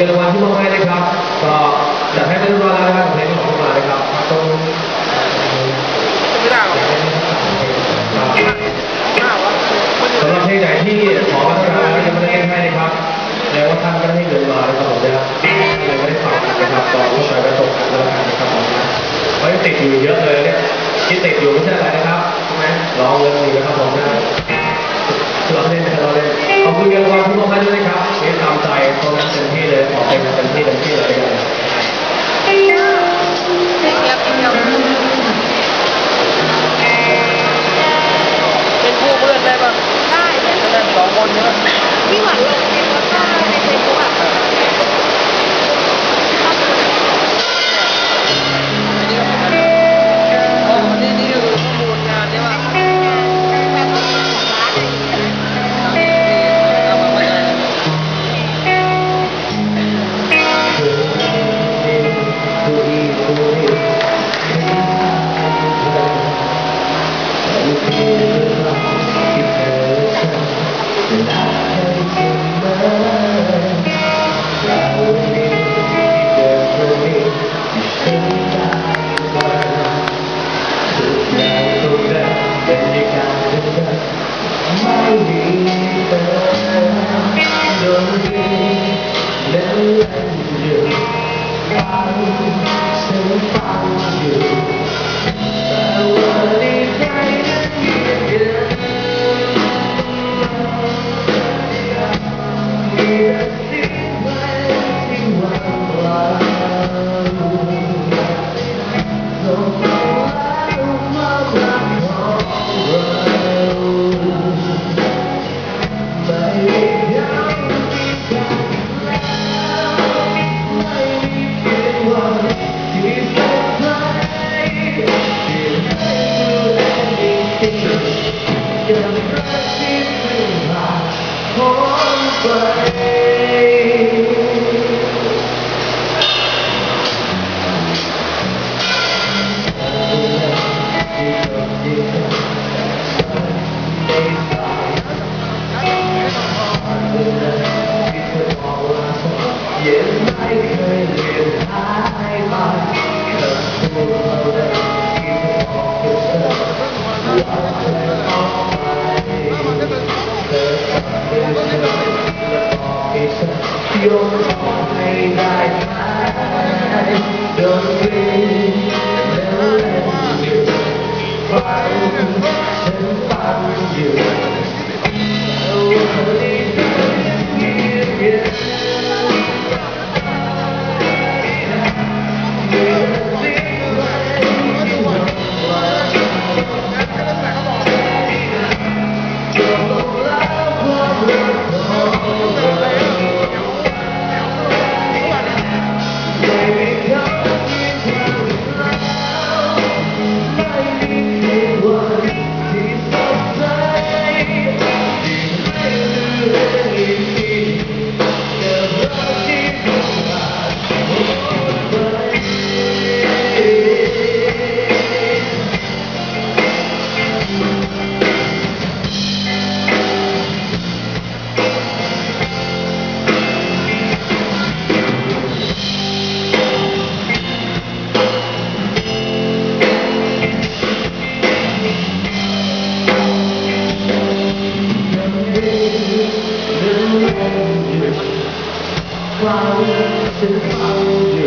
งินรางวัลที่มอบให้นะครับ ก็จัดให้เป็นเรียบร้อยแล้วนะครับกับเพลงที่ของมานะครับตรงไม่ได้หรอกครับหน้าวะมันอยู่สำหรับเพลงไหนที่ขอมาตั้งนานแล้วยังไม่ได้เล่นให้นะครับแล้วว่าท่านก็ได้ให้เงินมานะครับผมนะครับยังไม่ได้ฝากกันนะครับก็เข้าใจและตกกันแล้วกันนะครับผมนะเพราะยังติดอยู่เยอะเลยเนี่ยที่ติดอยู่ไม่ใช่อะไรนะครับใช่ไหมรองเงินอยู่นะครับผมนะเราเล่นนะครับเราเล่นขอบคุณเงินรางวัลที่มอบให้ด้วยนะครับ เล่ You're only like mine, the. flying to